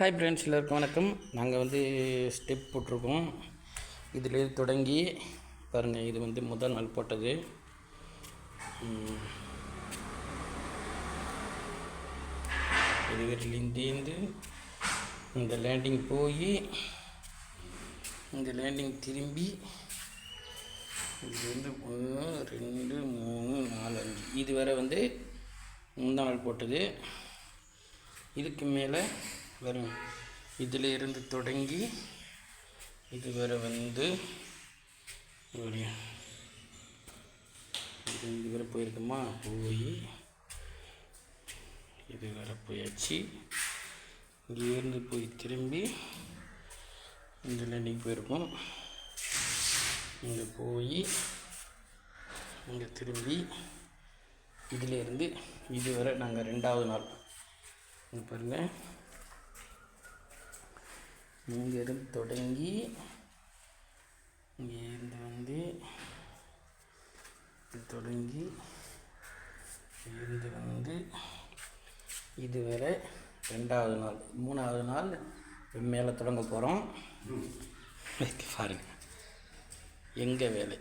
Hi friends எல்லாருக்கும் வணக்கம். நாங்கள் வந்து ஸ்டெப் போட்டிருக்கோம். இதில் தொடங்கி பாருங்கள் இது வந்து முதல் நாள் போட்டது. இது வீட்டிலேருந்து இந்த லேண்டிங் போய் இந்த லேண்டிங் திரும்பி இது வந்து ஒன்று ரெண்டு மூணு நாலு அஞ்சு. இது வரை வந்து முந்தா நாள் போட்டது. இதுக்கு மேலே வரும். இதில் இருந்து தொடங்கி இது வரை வந்து ஒரு இது இது வரை போயிருக்குமா? போய் இது வரை போயாச்சு. இங்கேருந்து போய் திரும்பி இந்த லேண்டிங் போயிருக்கோம் இங்கே போய் இங்கே திரும்பி இதிலேருந்து இது வரை நாங்கள் ரெண்டாவது நாள். இங்கே பாருங்கள் இங்கேருந்து தொடங்கி இங்கேருந்து வந்து இது தொடங்கி இருந்து வந்து இதுவரை ரெண்டாவது நாள் மூணாவது நாள் மேலே தொடங்க போகிறோம் பாருங்கள் எங்கள் வேலை?